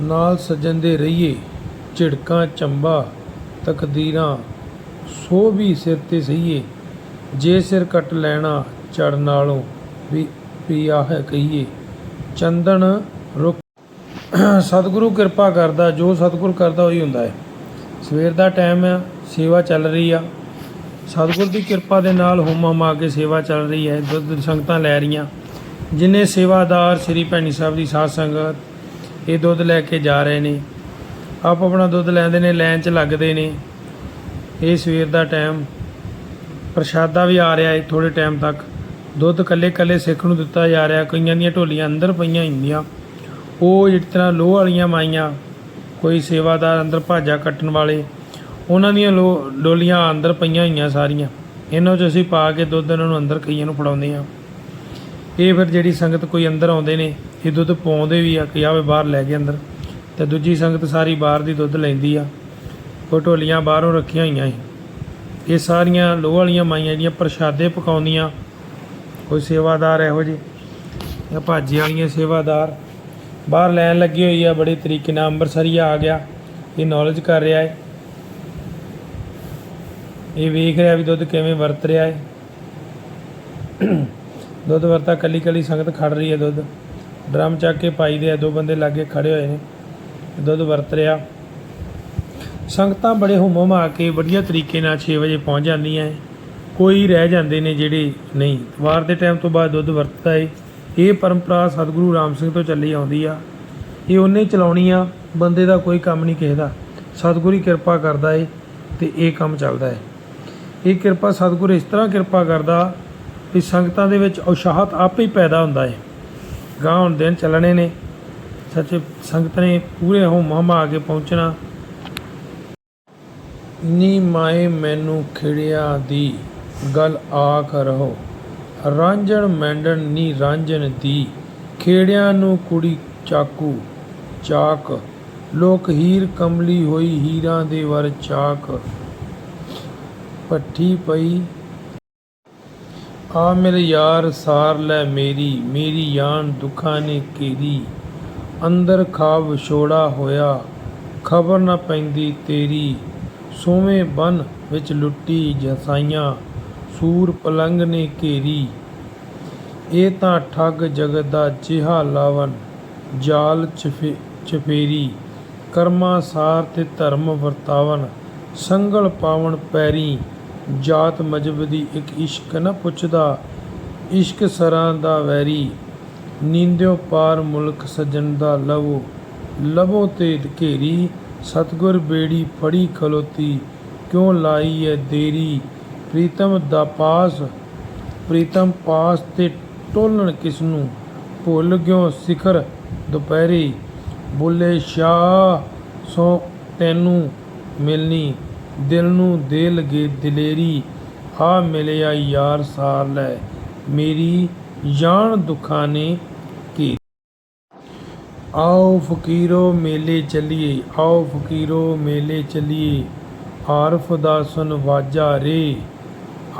ਨਾਲ ਸੱਜਣ ਦੇ ਰਹੀਏ, ਝਿੜਕਾਂ, ਚੰਬਾ, ਤਕਦੀਰਾਂ, ਸੋ ਵੀ ਸਿਰ ਤੇ ਸਹੀਏ। ਜੇ ਸਿਰ ਕੱਟ ਲੈਣਾ ਚੜ ਨਾਲੋਂ ਵੀ ਪਿਆ ਹੈ ਕਹੀਏ, ਚੰਦਨ ਰੁੱਖ ਸਤਿਗੁਰੂ ਕਿਰਪਾ ਕਰਦਾ, ਜੋ ਸਤਿਗੁਰ ਕਰਦਾ ਉਹੀ ਹੁੰਦਾ ਹੈ। ਸਵੇਰ ਦਾ ਟਾਈਮ ਆ, ਸੇਵਾ ਚੱਲ ਰਹੀ ਆ। ਸਤਿਗੁਰ ਦੀ ਕਿਰਪਾ ਦੇ ਨਾਲ ਹੋਮਾ ਹਮਾ ਕੇ ਸੇਵਾ ਚੱਲ ਰਹੀ ਹੈ, ਦੁੱਧ ਸੰਗਤਾਂ ਲੈ ਰਹੀਆਂ। ਜਿਨੇ ਸੇਵਾਦਾਰ ਸ੍ਰੀ ਭੈਣੀ ਸਾਹਿਬ ਦੀ ਸਾਧ ਸੰਗਤ ਇਹ ਦੁੱਧ ਲੈ ਕੇ ਜਾ ਰਹੇ ਨੇ। ਆਪ ਆਪਣਾ ਦੁੱਧ ਲੈਂਦੇ ਨੇ ਲਾਈਨ 'ਚ ਲੱਗਦੇ ਨੇ। ਇਹ ਸਵੇਰ ਦਾ ਟਾਈਮ, ਪ੍ਰਸ਼ਾਦਾ ਵੀ ਆ ਰਿਹਾ ਹੈ ਥੋੜੇ ਟਾਈਮ ਤੱਕ। ਦੁੱਧ ਕੱਲੇ ਕੱਲੇ ਸਿੱਖ ਨੂੰ ਦਿੱਤਾ ਜਾ ਰਿਹਾ, ਕਈਆਂ ਦੀਆਂ ਢੋਲੀਆਂ ਅੰਦਰ ਪਈਆਂ ਹੁੰਦੀਆਂ। ਉਹ ਜਿਸ ਤਰ੍ਹਾਂ ਲੋਹ ਵਾਲੀਆਂ ਮਾਈਆਂ, ਕੋਈ ਸੇਵਾਦਾਰ ਅੰਦਰ ਭਾਜਾ ਕੱਟਣ ਵਾਲੇ, ਉਹਨਾਂ ਦੀਆਂ ਲੋ, ਡੋਲੀਆਂ ਅੰਦਰ ਪਈਆਂ ਹੋਈਆਂ ਸਾਰੀਆਂ। ਇਹਨਾਂ 'ਚ ਅਸੀਂ ਪਾ ਕੇ ਦੁੱਧ ਇਹਨਾਂ ਨੂੰ ਅੰਦਰ ਕਈਆਂ ਨੂੰ ਫੜਾਉਂਦੇ ਆ ਇਹ ਫਿਰ ਜਿਹੜੀ ਸੰਗਤ ਕੋਈ ਅੰਦਰ ਆਉਂਦੇ ਨੇ, ਇਹ ਦੁੱਧ ਪਾਉਂਦੇ ਵੀ ਆ ਕਿ ਆਵੇ ਬਾਹਰ ਲੈ ਕੇ ਅੰਦਰ। ਤੇ ਦੂਜੀ ਸੰਗਤ ਸਾਰੀ ਬਾਹਰ ਦੀ ਦੁੱਧ ਲੈਂਦੀ ਆ। ਉਹ ਢੋਲੀਆਂ ਬਾਹਰੋਂ ਰੱਖੀਆਂ ਹੋਈਆਂ ਸੀ। ਇਹ ਸਾਰੀਆਂ ਲੋਹ ਵਾਲੀਆਂ ਮਾਈਆਂ ਜਿਹੜੀਆਂ ਪ੍ਰਸ਼ਾਦੇ ਪਕਾਉਂਦੀਆਂ, ਕੋਈ ਸੇਵਾਦਾਰ ਇਹੋ ਜਿਹੇ, ਜਾਂ ਭਾਜੀ ਵਾਲੀਆਂ ਸੇਵਾਦਾਰ। ਬਾਹਰ ਲੈਣ ਲੱਗੀ ਹੋਈ ਆ, ਬੜੇ ਤਰੀਕੇ ਨਾਲ ਅੰਮ੍ਰਿਤਸਰੀਆ ਆ ਗਿਆ। ਇਹ ਨੌਲੇਜ ਕਰ ਰਿਹਾ ਹੈ ਇਹ ਵੇਖ ਰਿਹਾ ਵੀ ਦੁੱਧ ਕਿਵੇਂ ਵਰਤ ਰਿਹਾ ਹੈ ਦੁੱਧ ਵਰਤਾ ਕੱਲੀ ਕੱਲੀ ਸੰਗਤ ਖੜ ਰਹੀ ਹੈ ਦੁੱਧ। ਡਰਮ ਚੱਕ ਕੇ ਪਾਈ ਦੇ ਆ, ਦੋ ਬੰਦੇ ਲਾਗੇ ਖੜੇ ਹੋਏ ਨੇ। ਦੁੱਧ ਵਰਤ ਰਿਹਾ। ਸੰਗਤਾਂ ਬੜੇ ਹੁਮਮ ਆ ਕੇ ਵਧੀਆ ਤਰੀਕੇ ਨਾਲ 6 ਵਜੇ ਪਹੁੰਚ ਜਾਂਦੀਆਂ ਹੈ ਕੋਈ ਰਹਿ ਜਾਂਦੇ ਨੇ ਜਿਹੜੇ ਨਹੀਂ। ਵਾਰ ਦੇ ਟਾਈਮ ਤੋਂ ਬਾਅਦ ਦੁੱਧ ਵਰਤਦਾ ਏ। ਇਹ ਪਰੰਪਰਾ ਸਤਿਗੁਰੂ ਰਾਮ ਸਿੰਘ ਤੋਂ ਚੱਲੀ ਆਉਂਦੀ ਆ। ਇਹ ਉਹਨੇ ਚਲਾਉਣੀ ਆ, ਬੰਦੇ ਦਾ ਕੋਈ ਕੰਮ ਨਹੀਂ ਕਿਸੇ ਦਾ। ਸਤਿਗੁਰੂ ਹੀ ਕਿਰਪਾ ਕਰਦਾ ਏ ਤੇ ਇਹ ਕੰਮ ਚੱਲਦਾ ਏ। ਇਹ ਕਿਰਪਾ ਸਤਿਗੁਰ ਇਸ ਤਰ੍ਹਾਂ ਕਿਰਪਾ ਕਰਦਾ ਵੀ ਸੰਗਤਾਂ ਦੇ ਵਿੱਚ ਉਸ਼ਾਹਤ ਆਪੇ ਹੀ ਪੈਦਾ ਹੁੰਦਾ ਹੈ। ਗਾਂ ਹੁਣ ਦਿਨ ਚੱਲਣੇ ਨੇ। ਸੱਚੇ ਸੰਗਤ ਨੇ ਪੂਰੇ ਹੁਮ ਹਮਾ ਕੇ ਪਹੁੰਚਣਾ। ਨੀ ਮਾਏ ਮੈਨੂੰ ਖਿੜਿਆ ਦੀ, ਗੱਲ ਆਖ ਰਹੋ। ਰਾਂਝਣ ਮੈਂਡਣ ਨੀ ਰਾਂਝਣ ਦੀ, ਖੇੜਿਆਂ ਨੂੰ ਕੁੜੀ ਚਾਕੂ, ਚਾਕ। ਲੋਕ ਹੀਰ ਕਮਲੀ ਹੋਈ ਹੀਰਾਂ ਦੇ ਵਰ ਚਾਕ। ਪੱਠੀ ਪਈ ਆ ਮੇਰੇ ਯਾਰ, ਸਾਰ ਲੈ ਮੇਰੀ ਮੇਰੀ ਯਾਨ ਦੁੱਖਾਂ ਨੇ ਕੀਰੀ ਅੰਦਰ ਖਾਬ ਵਿਛੋੜਾ ਹੋਇਆ, ਖਬਰ ਨਾ ਪੈਂਦੀ ਤੇਰੀ। ਸੋਵੇਂ ਬਨ ਵਿੱਚ ਲੁੱਟੀ ਜਸਾਈਆਂ, ਸੂਰ ਪਲੰਗ ਨੇ ਘੇਰੀ। ਇਹ ਤਾਂ ਠੱਗ ਜਗਤ ਦਾ ਜਿਹਾ ਲਾਵਨ ਜਾਲ ਚਫੇ, ਚਫੇਰੀ। ਕਰਮਾ ਸਾਰ ਤੇ ਧਰਮ ਵਰਤਾਵਨ ਸੰਗਲ ਪਾਵਨ ਪੈਰੀ। ਜਾਤ ਮਜਬ ਦੀ ਇੱਕ ਇਸ਼ਕ ਨਾ ਪੁੱਛਦਾ, ਇਸ਼ਕ ਸਰਾਂ ਦਾ ਵੈਰੀ, ਨੀਂਦਿਓ ਪਾਰ ਮੁਲਕ ਸਜਣ ਦਾ ਲਵੋ ਲਵੋ ਤੇ ਘੇਰੀ, ਸਤਗੁਰ ਬੇੜੀ ਫੜੀ ਖਲੋਤੀ, ਕਿਉਂ ਲਾਈ ਐ ਦੇਰੀ, ਪ੍ਰੀਤਮ ਦਾ ਪਾਸ, ਪ੍ਰੀਤਮ ਪਾਸ ਤੇ ਟੋਲਣ ਕਿਸ ਨੂੰ ਭੁੱਲ ਗਿਓ ਸਿਖਰ ਦੁਪਹਿਰੀ, ਬੁੱਲੇ ਸ਼ਾਹ, ਸੋ ਤੈਨੂੰ ਮਿਲਣੀ ਦਿਲ ਨੂੰ ਦੇ ਲਗੇ ਦਲੇਰੀ, ਆ ਮਿਲਿਆ ਯਾਰ ਸਾਰ ਲੈ, ਮੇਰੀ ਜਾਨ ਦੁੱਖਾਂ ਨੇ ਕੀ ਆਓ ਫਕੀਰੋ ਮੇਲੇ ਚਲੀਏ, ਆਓ ਫਕੀਰੋ ਮੇਲੇ ਚਲੀਏ, ਆਰਫ ਦਾ ਸੁਨ ਵਾਜਾ ਰੇ,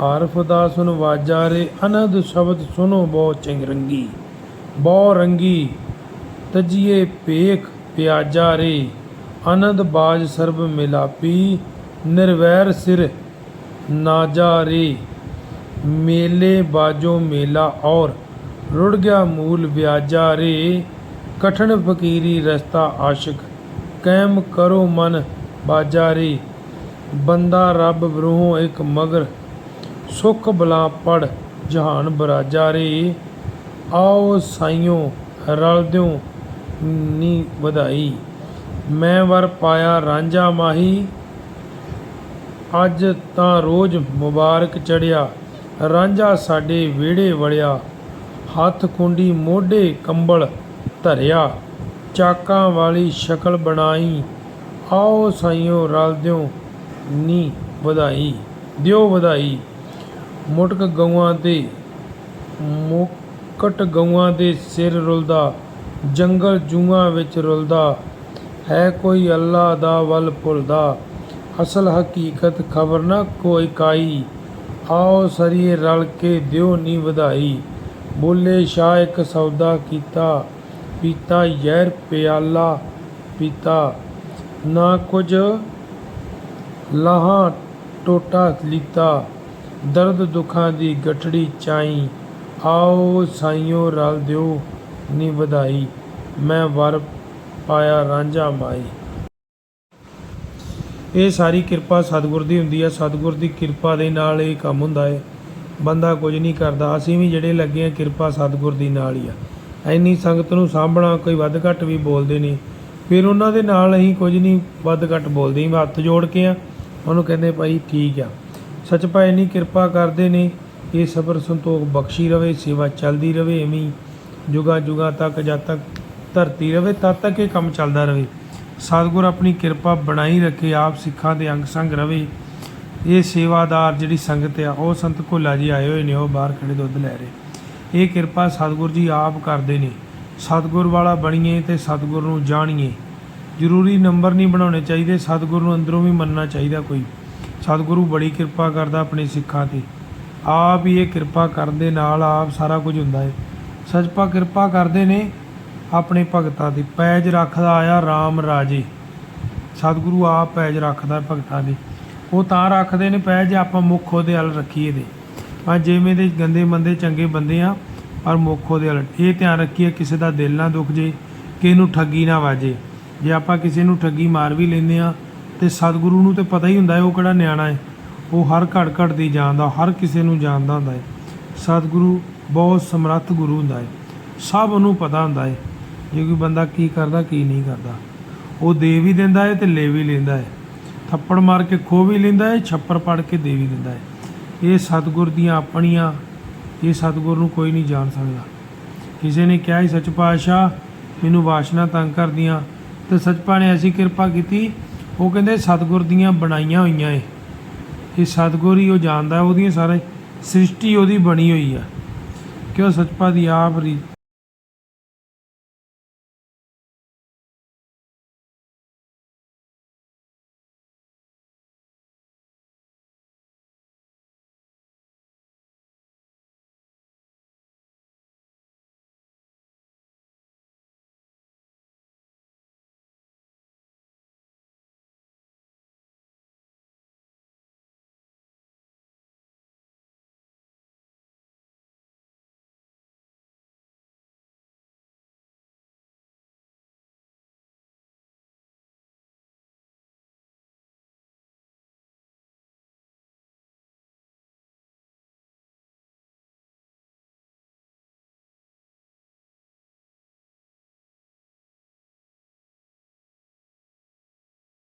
ਆਰਫ ਦਾ ਸੁਨ ਵਾਜਾ ਰੇ, ਅਨੰਦ ਸ਼ਬਦ ਸੁਨੋ ਬਹੁ ਚੰਗਰੰਗੀ ਬਹੁ ਰੰਗੀ, ਤਜੀਏ ਪੇਖ ਪਿਆਜਾ ਰੇ, ਅਨੰਦ ਬਾਜ ਸਰਬ ਮਿਲਾਪੀ ਨਿਰਵੈਰ ਸਿਰ ਨਾਜਾ ਰੇ। ਮੇਲੇ ਬਾਜੋ ਮੇਲਾ ਔਰ ਰੁੜ ਗਿਆ ਮੂਲ ਵਿਆਜਾ ਰੇ। ਕਠਨ ਫਕੀਰੀ ਰਸਤਾ ਆਸ਼ਿਕ, ਕੈਮ ਕਰੋ ਮਨ ਬਾਜਾ ਰੇ। ਬੰਦਾ ਰੱਬ ਬਰੋਹ ਇੱਕ ਮਗਰ, ਸੁਖ ਬਲਾ ਪੜ ਜਹਾਨ ਬਰਾਜਾ ਰੇ। ਆਓ ਸਾਈਓ ਰਲ ਦਿਓ ਨੀ ਵਧਾਈ, ਮੈਂ ਵਰ ਪਾਇਆ ਰਾਂਝਾ ਮਾਹੀ। ਅੱਜ ਤਾਂ ਰੋਜ਼ ਮੁਬਾਰਕ ਚੜਿਆ ਰਾਂਝਾ ਸਾਡੇ ਵਿਹੜੇ ਵੜਿਆ, ਹੱਥ ਕੁੰਡੀ ਮੋਢੇ ਕੰਬਲ ਧਰਿਆ, ਚਾਕਾਂ ਵਾਲੀ ਸ਼ਕਲ ਬਣਾਈ, ਆਓ ਸਾਈਓ ਰਲ ਦਿਓ, ਨੀ ਵਧਾਈ, ਦਿਓ ਵਧਾਈ। ਮੁਟਕ ਗਊਆਂ ਦੇ, ਮੁਕਟ ਗਊਆਂ ਦੇ ਸਿਰ ਰੁਲਦਾ, ਜੰਗਲ ਜੂਆਂ ਵਿੱਚ ਰੁਲਦਾ, ਹੈ ਕੋਈ ਅੱਲਾ ਦਾ ਵੱਲ ਭੁੱਲਦਾ। ਅਸਲ ਹਕੀਕਤ ਖਬਰ ਨਾ ਕੋਈ ਕਾਈ। ਆਓ ਸਰੀਏ ਰਲ ਕੇ ਦਿਓ ਨੀ ਵਧਾਈ। ਬੋਲੇ ਸ਼ਾਹ ਇੱਕ ਸੌਦਾ ਕੀਤਾ। ਪੀਤਾ ਯਾਰ ਪਿਆਲਾ ਪੀਤਾ। ਨਾ ਕੁਝ ਲਾਹਾਂ ਟੋਟਾ ਲੀਤਾ। ਦਰਦ ਦੁੱਖਾਂ ਦੀ ਗਠੜੀ ਚਾਈ। ਆਓ ਸਾਈਓ ਰਲ ਦਿਓ ਨੀ ਵਧਾਈ। ਮੈਂ ਵਰ ਪਾਇਆ ਰਾਂਝਾ ਮਾਈ। ਇਹ ਸਾਰੀ ਕਿਰਪਾ ਸਤਿਗੁਰ ਦੀ ਹੁੰਦੀ ਹੈ ਸਤਿਗੁਰ ਦੀ ਕਿਰਪਾ ਦੇ ਨਾਲ ਇਹ ਕੰਮ ਹੁੰਦਾ ਹੈ ਬੰਦਾ ਕੁਝ ਨਹੀਂ ਕਰਦਾ। ਅਸੀਂ ਵੀ ਜਿਹੜੇ ਲੱਗੇ ਆ, ਕਿਰਪਾ ਸਤਿਗੁਰ ਦੀ ਨਾਲ ਹੀ ਆ। ਐਨੀ ਸੰਗਤ ਨੂੰ ਸਾਂਭਣਾ ਕੋਈ ਵੱਧ ਘੱਟ ਵੀ ਬੋਲਦੇ ਨੇ ਫਿਰ ਉਹਨਾਂ ਦੇ ਨਾਲ ਅਸੀਂ ਕੁਝ ਨਹੀਂ ਵੱਧ ਘੱਟ ਬੋਲਦੇ। ਹੀ ਹੱਥ ਜੋੜ ਕੇ ਆ। ਉਹਨੂੰ ਕਹਿੰਦੇ ਭਾਈ ਠੀਕ ਆ। ਸੱਚ ਭਾਈ ਇੰਨੀ ਕਿਰਪਾ ਕਰਦੇ ਨੇ, ਇਹ ਸਬਰ ਸੰਤੋਖ ਬਖਸ਼ੀ ਰਵੇ, ਸੇਵਾ ਚੱਲਦੀ ਰਵੇ, ਐਵੇਂ ਹੀ ਜੁਗਾ ਜੁਗਾ ਤੱਕ ਜਦ ਤੱਕ ਧਰਤੀ ਰਵੇ, ਤਦ ਤੱਕ ਇਹ ਕੰਮ ਚੱਲਦਾ ਰਵੇ। ਸਤਿਗੁਰ ਆਪਣੀ ਕਿਰਪਾ ਬਣਾਈ ਰੱਖੇ, ਆਪ ਸਿੱਖਾਂ ਦੇ ਅੰਗ ਸੰਗ ਰਵੇ। ਇਹ ਸੇਵਾਦਾਰ ਜਿਹੜੀ ਸੰਗਤ ਆ, ਉਹ ਸੰਤ ਭੋਲਾ ਜੀ ਆਏ ਹੋਏ ਨੇ, ਉਹ ਬਾਹਰ ਖੜੇ ਦੁੱਧ ਲੈ ਰਹੇ। ਇਹ ਕਿਰਪਾ ਸਤਿਗੁਰ ਜੀ ਆਪ ਕਰਦੇ ਨੇ। ਸਤਿਗੁਰ ਵਾਲਾ ਬਣੀਏ ਤੇ ਸਤਿਗੁਰ ਨੂੰ ਜਾਣੀਏ। ਜ਼ਰੂਰੀ ਨੰਬਰ ਨਹੀਂ ਬਣਾਉਣੇ ਚਾਹੀਦੇ, ਸਤਿਗੁਰ ਨੂੰ ਅੰਦਰੋਂ ਵੀ ਮੰਨਣਾ ਚਾਹੀਦਾ ਕੋਈ। ਸਤਿਗੁਰੂ ਬੜੀ ਕਿਰਪਾ ਕਰਦਾ ਆਪਣੇ ਸਿੱਖਾਂ ਤੇ। ਆਪ ਹੀ ਇਹ ਕਿਰਪਾ ਕਰਨ ਦੇ ਨਾਲ ਆਪ ਸਾਰਾ ਕੁਝ ਹੁੰਦਾ ਹੈ। ਸੱਚਪਾ ਕਿਰਪਾ ਕਰਦੇ ਨੇ ਆਪਣੇ ਭਗਤਾਂ ਦੀ ਪੈਜ ਰੱਖਦਾ ਆਇਆ RAM ਰਾਜੇ। ਸਤਿਗੁਰੂ ਆਪ ਪੈਜ ਰੱਖਦਾ ਭਗਤਾਂ ਦੀ। ਉਹ ਤਾਂ ਰੱਖਦੇ ਨੇ ਪੈਜ ਆਪਾਂ ਮੁੱਖ ਉਹਦੇ ਵੱਲ ਰੱਖੀਏ ਦੇ ਆ ਜਿਵੇਂ ਦੇ ਗੰਦੇ ਮੰਦੇ ਚੰਗੇ ਬੰਦੇ ਆ, ਪਰ ਮੁੱਖ ਉਹਦੇ ਵੱਲ। ਇਹ ਧਿਆਨ ਰੱਖੀਏ ਕਿਸੇ ਦਾ ਦਿਲ ਨਾ ਦੁਖ ਜੇ ਕਿਸੇ ਨੂੰ ਠੱਗੀ ਨਾ ਵਾਜੇ। ਜੇ ਆਪਾਂ ਕਿਸੇ ਨੂੰ ਠੱਗੀ ਮਾਰ ਵੀ ਲੈਂਦੇ ਆ, ਤੇ ਸਤਿਗੁਰੂ ਨੂੰ ਤੇ ਪਤਾ ਹੀ ਹੁੰਦਾ ਹੈ ਉਹ ਕਿਹੜਾ ਨਿਆਣਾ ਹੈ। ਉਹ ਹਰ ਘੜ ਘੜ ਦੀ ਜਾਣਦਾ, ਹਰ ਕਿਸੇ ਨੂੰ ਜਾਣਦਾ ਹੁੰਦਾ ਹੈ। ਸਤਿਗੁਰੂ ਬਹੁਤ ਸਮਰੱਥ ਗੁਰੂ ਹੁੰਦਾ ਹੈ। ਸਭ ਨੂੰ ਪਤਾ ਹੁੰਦਾ ਹੈ। ਜੇ ਕੋਈ ਬੰਦਾ ਕੀ ਕਰਦਾ, ਕੀ ਨਹੀਂ ਕਰਦਾ। ਉਹ ਦੇ ਵੀ ਦਿੰਦਾ ਹੈ ਤੇ ਲੈ ਵੀ ਲੈਂਦਾ ਹੈ ਥੱਪੜ ਮਾਰ ਕੇ ਖੋ ਵੀ ਲੈਂਦਾ ਹੈ ਛੱਪੜ ਪੜ ਕੇ ਦੇ ਵੀ ਦਿੰਦਾ ਹੈ ਇਹ ਸਤਿਗੁਰ ਦੀਆਂ ਆਪਣੀਆਂ, ਇਹ ਸਤਿਗੁਰ ਨੂੰ ਕੋਈ ਨਹੀਂ ਜਾਣ ਸਕਦਾ। ਕਿਸੇ ਨੇ ਕਿਹਾ ਸੀ ਸੱਚ ਪਾਤਸ਼ਾਹ, ਮੈਨੂੰ ਵਾਸ਼ਨਾ ਤੰਗ ਕਰਦੀਆਂ। ਤੇ ਸੱਚਪਾ ਨੇ ਐਸੀ ਕਿਰਪਾ ਕੀਤੀ, ਉਹ ਕਹਿੰਦੇ ਸਤਿਗੁਰ ਦੀਆਂ ਬਣਾਈਆਂ ਹੋਈਆਂ ਏ। ਇਹ ਸਤਿਗੁਰ ਹੀ ਉਹ ਜਾਣਦਾ, ਉਹਦੀਆਂ ਸਾਰੇ ਸ੍ਰਿਸ਼ਟੀ ਉਹਦੀ ਬਣੀ ਹੋਈ ਆ। ਕਿ ਉਹ ਸੱਚਪਾ ਦੀ ਆਪ ਰੀ-